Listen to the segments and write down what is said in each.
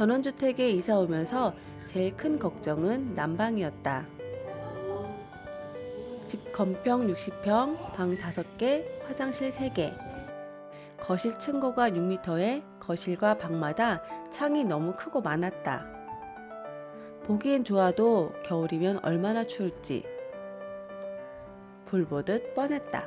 전원주택에 이사 오면서 제일 큰 걱정은 난방이었다. 집 건평 60평, 방 5개, 화장실 3개. 거실 층고가 6m에 거실과 방마다 창이 너무 크고 많았다. 보기엔 좋아도 겨울이면 얼마나 추울지 불 보듯 뻔했다.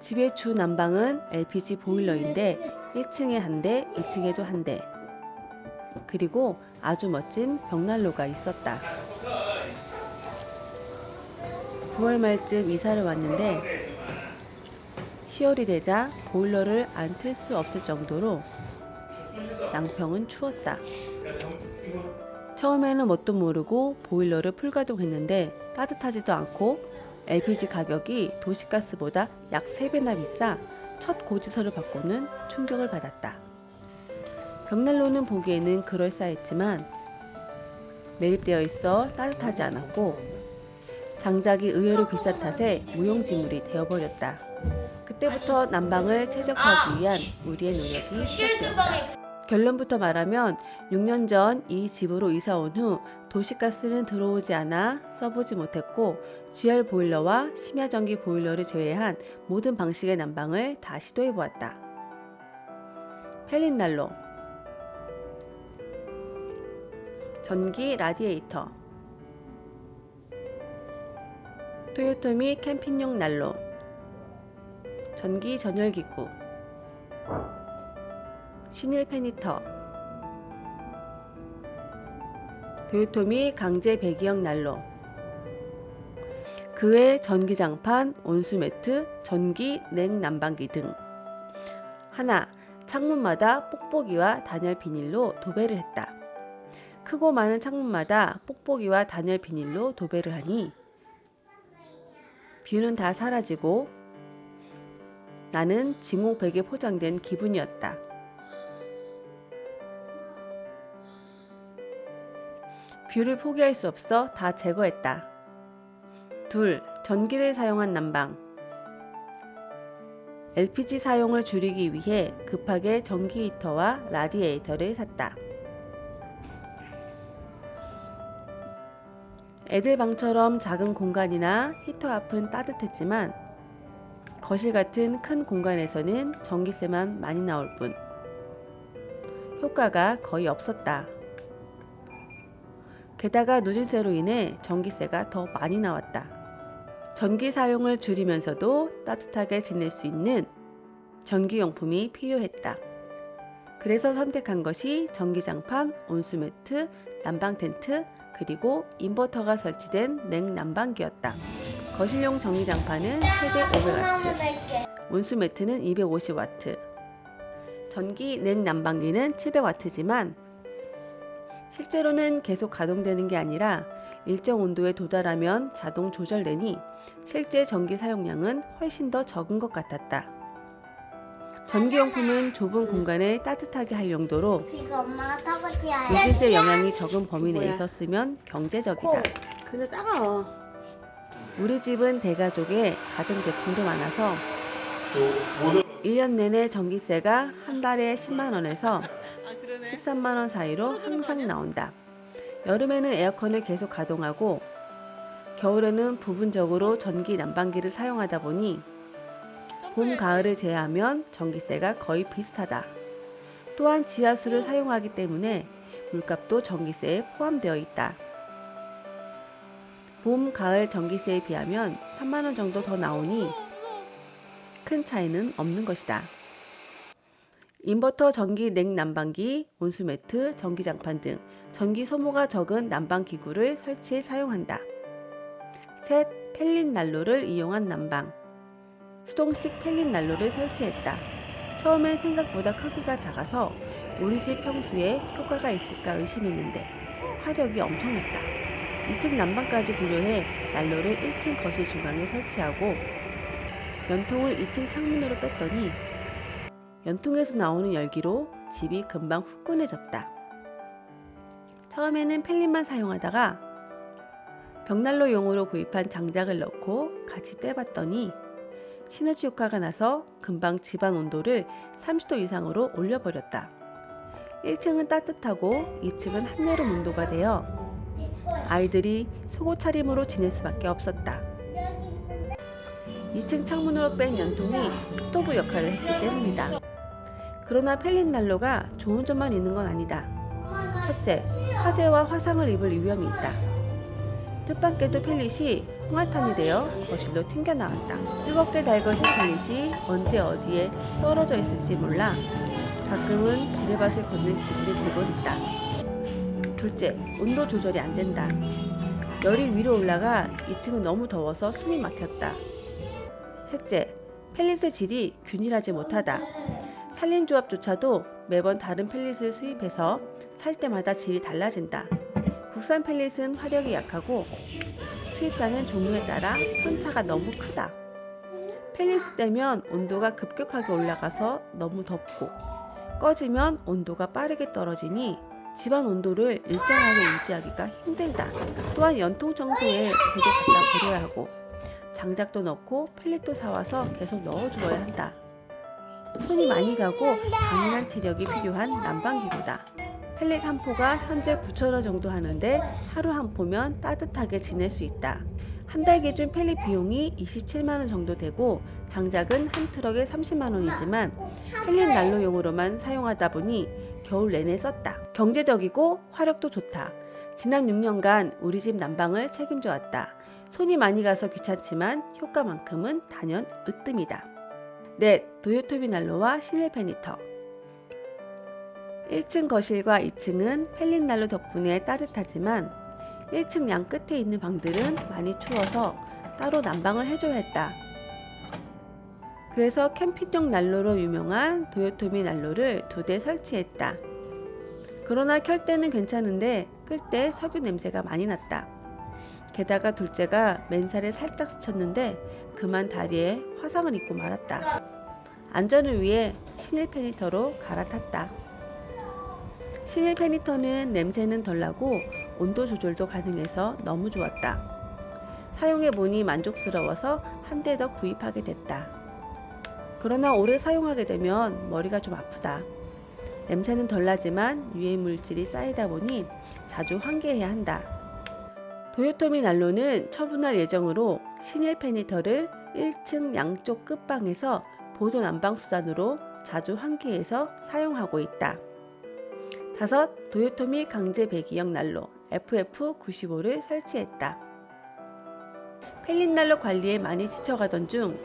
집의 주 난방은 LPG 보일러인데 1층에 한 대, 2층에도 한 대. 그리고 아주 멋진 벽난로가 있었다. 9월 말쯤 이사를 왔는데 10월이 되자 보일러를 안 틀 수 없을 정도로 양평은 추웠다. 처음에는 뭣도 모르고 보일러를 풀가동했는데 따뜻하지도 않고 LPG 가격이 도시가스보다 약 3배나 비싸 첫 고지서를 받고는 충격을 받았다. 벽난로는 보기에는 그럴싸했지만 매립되어 있어 따뜻하지 않았고 장작이 의외로 비싼 탓에 무용지물이 되어버렸다. 그때부터 난방을 최적화하기 위한 우리의 노력이 시작되었다. 결론부터 말하면 6년 전 이 집으로 이사 온 후 도시가스는 들어오지 않아 써보지 못했고 GR 보일러와 심야 전기 보일러를 제외한 모든 방식의 난방을 다 시도해 보았다. 펠린 난로 전기 라디에이터. 토요토미 캠핑용 난로. 전기 전열기구. 신일 페니터. 도요토미 강제 배기형 난로. 그 외 전기장판, 온수매트, 전기 냉난방기 등. 하나 창문마다 뽁뽁이와 단열 비닐로 도배를 했다. 크고 많은 창문마다 뽁뽁이와 단열 비닐로 도배를 하니 뷰는 다 사라지고 나는 징호백에 포장된 기분이었다. 뷰를 포기할 수 없어 다 제거했다. 둘, 전기를 사용한 난방. LPG 사용을 줄이기 위해 급하게 전기 히터와 라디에이터를 샀다. 애들 방처럼 작은 공간이나 히터 앞은 따뜻했지만 거실 같은 큰 공간에서는 전기세만 많이 나올 뿐 효과가 거의 없었다. 게다가 누진세로 인해 전기세가 더 많이 나왔다. 전기 사용을 줄이면서도 따뜻하게 지낼 수 있는 전기용품이 필요했다. 그래서 선택한 것이 전기장판, 온수매트, 난방 텐트, 그리고 인버터가 설치된 냉난방기였다. 거실용 전기장판은 최대 500W, 온수 매트는 250W, 전기 냉난방기는 700W지만 실제로는 계속 가동되는 게 아니라 일정 온도에 도달하면 자동 조절되니 실제 전기 사용량은 훨씬 더 적은 것 같았다. 전기용품은 좁은 공간을 따뜻하게 할 용도로 이거 엄마가. 누진세 영향이 적은 범위 내에 뭐야? 있었으면 경제적이다. 근데 따가워. 우리 집은 대가족에 가전제품도 많아서 1년 내내 전기세가 한 달에 10만 원에서 아 그러네. 13만 원 사이로 항상 나온다. 여름에는 에어컨을 계속 가동하고 겨울에는 부분적으로 전기 난방기를 사용하다 보니 봄, 가을을 제외하면 전기세가 거의 비슷하다. 또한 지하수를 사용하기 때문에 물값도 전기세에 포함되어 있다. 봄, 가을 전기세에 비하면 3만 원 정도 더 나오니 큰 차이는 없는 것이다. 인버터 전기 냉난방기, 온수매트, 전기장판 등 전기 소모가 적은 난방기구를 설치해 사용한다. 셋, 펠린 난로를 이용한 난방. 수동식 펠린 난로를 설치했다. 처음엔 생각보다 크기가 작아서 우리 집 평수에 효과가 있을까 의심했는데 화력이 엄청났다. 2층 난방까지 고려해 난로를 1층 거실 중앙에 설치하고 연통을 2층 창문으로 뺐더니 연통에서 나오는 열기로 집이 금방 후끈해졌다. 처음에는 펠린만 사용하다가 벽난로용으로 구입한 장작을 넣고 같이 떼봤더니 시너지 효과가 나서 금방 집안 온도를 30도 이상으로 올려버렸다. 1층은 따뜻하고 2층은 한여름 온도가 되어 아이들이 속옷 차림으로 지낼 수밖에 없었다. 2층 창문으로 뺀 연통이 스토브 역할을 했기 때문이다. 그러나 펠린 난로가 좋은 점만 있는 건 아니다. 첫째, 화재와 화상을 입을 위험이 있다. 뜻밖에도 펠릿이 콩알탄이 되어 거실로 튕겨나왔다. 뜨겁게 달궈진 펠릿이 언제 어디에 떨어져 있을지 몰라 가끔은 지뢰밭을 걷는 기분이 들곤 했다. 둘째, 온도 조절이 안 된다. 열이 위로 올라가 2층은 너무 더워서 숨이 막혔다. 셋째, 펠릿의 질이 균일하지 못하다. 산림조합조차도 매번 다른 펠릿을 수입해서 살 때마다 질이 달라진다. 국산 펠릿은 화력이 약하고 수입산은 종류에 따라 편차가 너무 크다. 펠릿을 떼면 온도가 급격하게 올라가서 너무 덥고 꺼지면 온도가 빠르게 떨어지니 집안 온도를 일정하게 유지하기가 힘들다. 또한 연통 청소에 재료 갖다 버려야 하고 장작도 넣고 펠릿도 사와서 계속 넣어주어야 한다. 손이 많이 가고 강인한 체력이 필요한 난방기구다. 펠릿 한 포가 현재 9,000원 정도 하는데 하루 한 포면 따뜻하게 지낼 수 있다. 한 달 기준 펠릿 비용이 27만 원 정도 되고 장작은 한 트럭에 30만 원이지만 펠릿 난로용으로만 사용하다 보니 겨울 내내 썼다. 경제적이고 화력도 좋다. 지난 6년간 우리 집 난방을 책임져 왔다. 손이 많이 가서 귀찮지만 효과만큼은 단연 으뜸이다. 넷, 도요토미 난로와 실내 페니터. 1층 거실과 2층은 펠릿 난로 덕분에 따뜻하지만 1층 양 끝에 있는 방들은 많이 추워서 따로 난방을 해줘야 했다. 그래서 캠핑용 난로로 유명한 도요토미 난로를 두 대 설치했다. 그러나 켤 때는 괜찮은데 끌 때 석유 냄새가 많이 났다. 게다가 둘째가 맨살에 살짝 스쳤는데 그만 다리에 화상을 입고 말았다. 안전을 위해 신일 페니터로 갈아탔다. 신일 페니터는 냄새는 덜 나고 온도 조절도 가능해서 너무 좋았다. 사용해 보니 만족스러워서 한 대 더 구입하게 됐다. 그러나 오래 사용하게 되면 머리가 좀 아프다. 냄새는 덜 나지만 유해 물질이 쌓이다 보니 자주 환기해야 한다. 도요토미 난로는 처분할 예정으로 신일 페니터를 1층 양쪽 끝방에서 보조 난방 수단으로 자주 환기해서 사용하고 있다. 다섯, 도요토미 강제 배기형 난로 FF95를 설치했다. 펠린 난로 관리에 많이 지쳐가던 중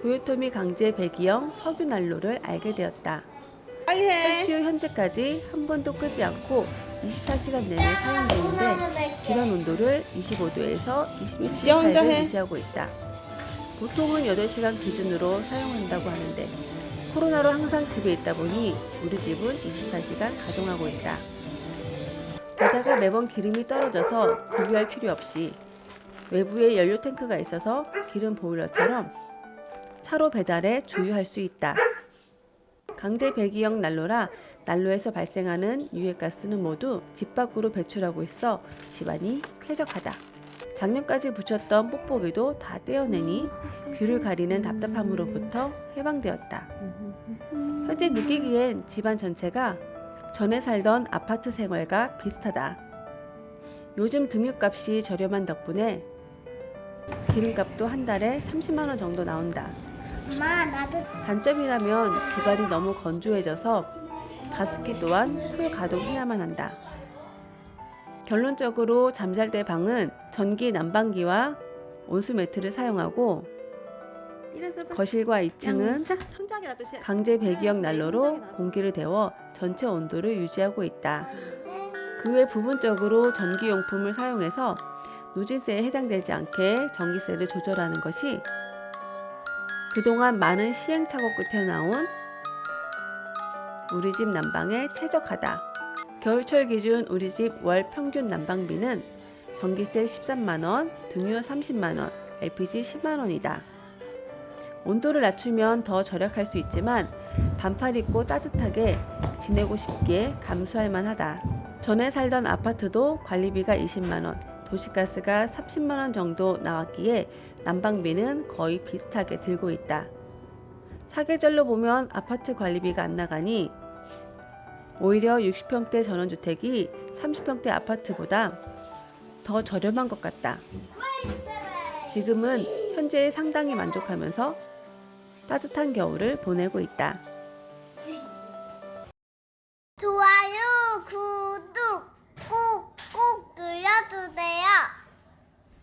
도요토미 강제 배기형 석유 난로를 알게 되었다. 빨리 해. 설치 후 현재까지 한 번도 끄지 않고 24시간 내내 사용되는데 집안 온도를 25도에서 27도 지아 혼자 사이를 해. 유지하고 있다. 보통은 8시간 기준으로 사용한다고 하는데 코로나로 항상 집에 있다 보니 우리 집은 24시간 가동하고 있다. 게다가 매번 기름이 떨어져서 구비할 필요 없이 외부에 연료 탱크가 있어서 기름 보일러처럼 차로 배달에 주유할 수 있다. 강제 배기형 난로라 난로에서 발생하는 유해가스는 모두 집 밖으로 배출하고 있어 집안이 쾌적하다. 작년까지 붙였던 뽁뽁이도 다 떼어내니 뷰를 가리는 답답함으로부터 해방되었다. 현재 느끼기엔 집안 전체가 전에 살던 아파트 생활과 비슷하다. 요즘 등유값이 저렴한 덕분에 기름값도 한 달에 30만 원 정도 나온다. 엄마 나도 단점이라면 집안이 너무 건조해져서 가습기 또한 풀 가동해야만 한다. 결론적으로 잠잘 때 방은 전기 난방기와 온수 매트를 사용하고 거실과 2층은 천장에 놔두시. 강제 배기형 난로로 공기를 데워 전체 온도를 유지하고 있다. 그 외 부분적으로 전기용품을 사용해서 누진세에 해당되지 않게 전기세를 조절하는 것이 그동안 많은 시행착오 끝에 나온 우리 집 난방에 최적하다. 겨울철 기준 우리 집 월 평균 난방비는 전기세 13만원, 등유 30만원, LPG 10만원이다. 온도를 낮추면 더 절약할 수 있지만 반팔 입고 따뜻하게 지내고 싶기에 감수할 만하다. 전에 살던 아파트도 관리비가 20만원, 도시가스가 30만원 정도 나왔기에 난방비는 거의 비슷하게 들고 있다. 사계절로 보면 아파트 관리비가 안 나가니 오히려 60평대 전원주택이 30평대 아파트보다 더 저렴한 것 같다. 지금은 현재에 상당히 만족하면서 따뜻한 겨울을 보내고 있다.